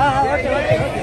ああ、待って待って。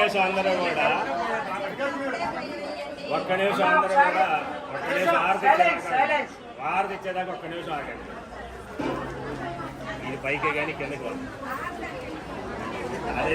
నిమిషం అందరూ కూడా. ఒక్క నిమిషం అందరూ కూడా. ఒక్క నిమిషం ఆరతి ఆరతి ఒక్క నిమిషం ఆగండి. ఇది పైకే కానీ కిందకి రాదు అదే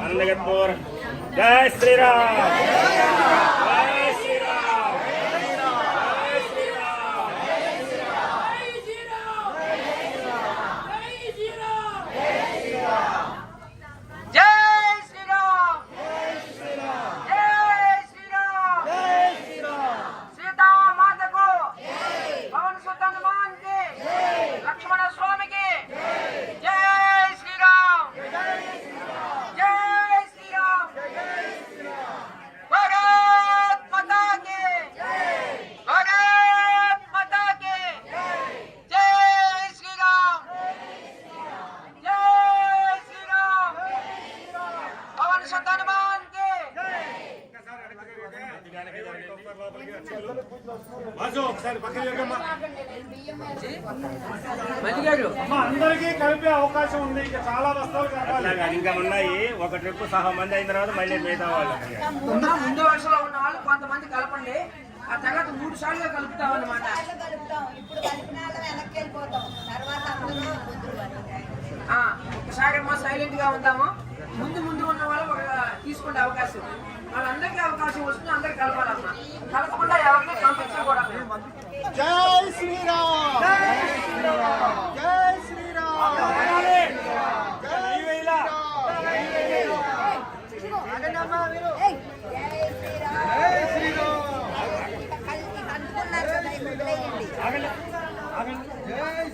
అందగత్పూర్ జయ శ్రీరామ్ నిమిషాల్లో కలుపుతాం. అనమాట ఇప్పుడు వెనక్కి వెళ్ళిపోతాం. తర్వాత ఒకసారి అమ్మా సైలెంట్గా ఉంటాము ముందు ముందు ఉన్న వాళ్ళు ఒక తీసుకుంటే అవకాశం. వాళ్ళందరికీ అవకాశం వస్తుంది అందరికి కలపాలమ్మా. కలపకుండా ఎవరికి పంపించకూడదు జై శ్రీరామ్!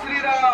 శ్రీరామ్.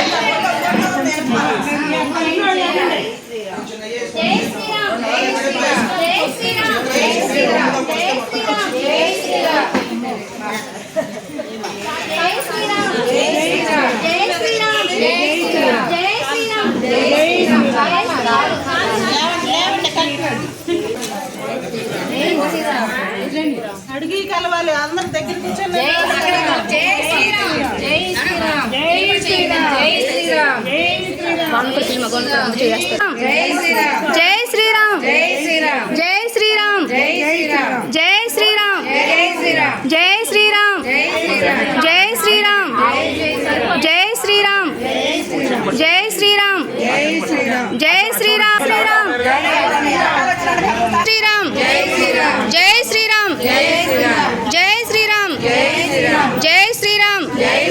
అడిగి కలవాలి అందరి దగ్గర కూర్చొని జై శ్రీరామ్ జై శ్రీరామ్ జై శ్రీరామ్ జై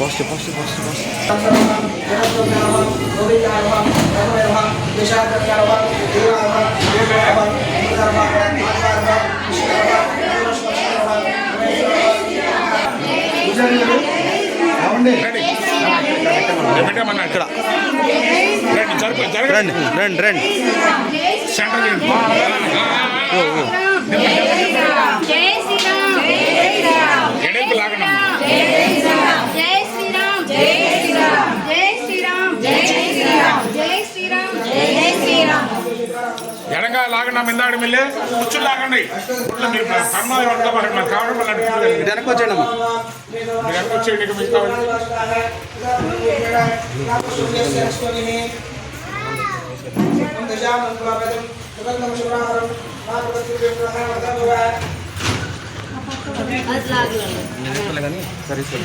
fast fast fast fast ఇక్కడ. రండి రండి రండి సెంటర్ లాగండి మిందాడి మిల్లే కూర్చుని లాగండి. మీరు ఉండగా మరి మాకు కావడం వల్ల అనిపించలేదు. ఇటు వెనక్కి వచ్చేయండి అమ్మా. మీరు ఎక్కడికి వచ్చేయండి ఇక మీకు కావాలి సరే సరే.